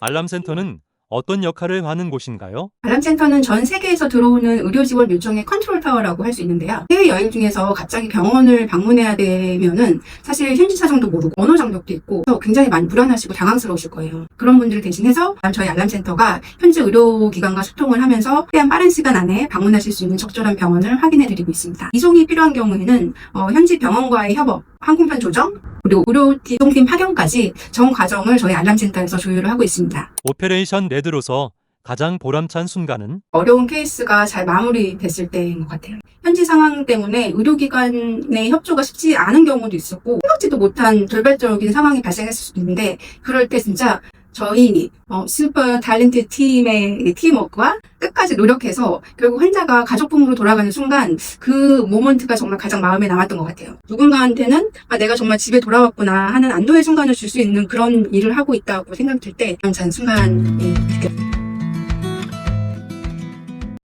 알람센터는 어떤 역할을 하는 곳인가요? 알람센터는 전 세계에서 들어오는 의료 지원 요청의 컨트롤 타워라고 할 수 있는데요. 해외 여행 중에서 갑자기 병원을 방문해야 되면은 사실 현지 사정도 모르고 언어 장벽도 있고 굉장히 많이 불안하시고 당황스러우실 거예요. 그런 분들을 대신해서 저희 알람센터가 현지 의료기관과 소통을 하면서 최대한 빠른 시간 안에 방문하실 수 있는 적절한 병원을 확인해 드리고 있습니다. 이송이 필요한 경우에는 어, 현지 병원과의 협업, 항공편 조정, 그리고 의료 기동팀 파견까지 전 과정을 저희 알람센터에서 조율을 하고 있습니다. 오페레이션 레드로서 가장 보람찬 순간은 어려운 케이스가 잘 마무리됐을 때인 것 같아요. 현지 상황 때문에 의료기관의 협조가 쉽지 않은 경우도 있었고 생각지도 못한 돌발적인 상황이 발생했을 수도 있는데 그럴 때 진짜 저희 어, 슈퍼 탤런트 팀의 팀워크와 끝까지 노력해서 결국 환자가 가족분으로 돌아가는 순간 그 모먼트가 정말 가장 마음에 남았던 것 같아요. 누군가한테는 아, 내가 정말 집에 돌아왔구나 하는 안도의 순간을 줄 수 있는 그런 일을 하고 있다고 생각 들때 가장 순간이 느껴요.